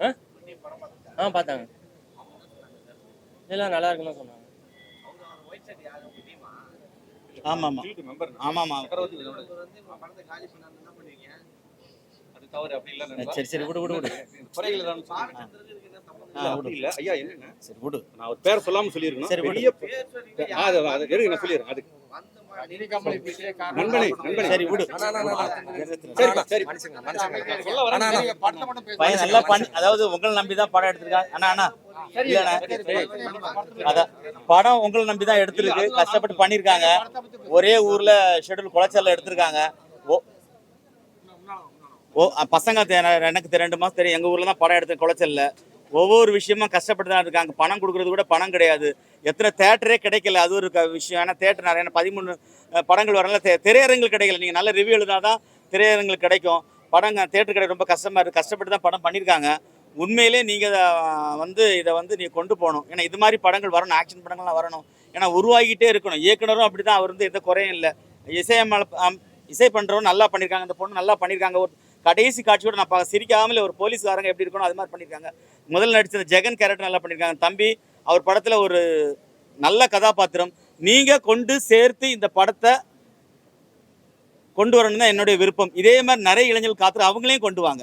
ஆ? பார்த்தாங்க. எல்லாம் நல்லா இருக்குன்னு சொன்னாங்க. ஆமாம். ஆமாம். ஆமாம் அது தவறு அப்படி இல்ல நண்பா. சரி சரி விடு விடு விடு. இல்ல, விடு. அப்படி இல்ல. ஐயா என்னங்க சரி விடு. நான் ஒரு பேர் சொல்லாம சொல்லியிருக்கணும். சரி, ஆ, அது அது இருங்க நான் சொல்லிடுறேன். அதுக்கு அதாவது உங்களை நம்பி தான் படம் எடுத்திருக்காங்க அண்ணா அண்ணா. படம் உங்களை நம்பி தான் எடுத்திருக்கு. கஷ்டப்பட்டு பண்ணியிருக்காங்க. ஒரே ஊர்ல ஷெட்யூல் குளச்சல்ல எடுத்திருக்காங்க. பசங்க எனக்கு ரெண்டு மாசம் தெரியும். எங்க ஊர்ல தான் படம் எடுத்து குளச்சல்ல. ஒவ்வொரு விஷயமும் கஷ்டப்பட்டு தான் இருக்காங்க. பணம் கொடுக்கறது கூட பணம் கிடையாது. எத்தனை தேட்டரே கிடைக்கல. அது ஒரு க- விஷயம். ஏன்னா தேட்டர் நிறைய பதிமூணு படங்கள் வரல. தே- திரையரங்குகள் கிடைக்கல. நீங்கள் நல்ல ரிவ்யூ எழுதினா தான் திரையரங்குகள் கிடைக்கும். படங்க தேட்டர் கிடைக்க ரொம்ப கஷ்டமாக இருக்குது கஷ்டப்பட்டு தான் படம் பண்ணியிருக்காங்க. உண்மையிலே நீங்கள் வந்து இதை வந்து நீ கொண்டு போகணும். ஏன்னா இது மாதிரி படங்கள் வரணும். ஆக்ஷன் படங்கள்லாம் வரணும். ஏன்னா உருவாகிட்டே இருக்கணும். இயக்குனரும் அப்படி தான் அவர் வந்து எந்த குறையும் இல்லை. இசையமல அம், இசை பண்ணுறவன் நல்லா பண்ணியிருக்காங்க. இந்த பொண்ணு நல்லா பண்ணியிருக்காங்க. ஒரு கடைசி காட்சியோட நான் பா சிரிக்காமல் ஒரு போலீஸ்காரங்க எப்படி இருக்கணும் அது மாதிரி பண்ணியிருக்காங்க. முதல்ல நடிச்ச ஜெகன் கேரக்டர் நல்லா பண்ணியிருக்காங்க. தம்பி அவர் படத்தில் ஒரு நல்ல கதாபாத்திரம். நீங்கள் கொண்டு சேர்த்து இந்த படத்தை கொண்டு வரணும் தான் என்னுடைய விருப்பம். இதே மாதிரி நிறைய இளைஞர்கள் காத்துரு அவங்களையும் கொண்டு வாங்க.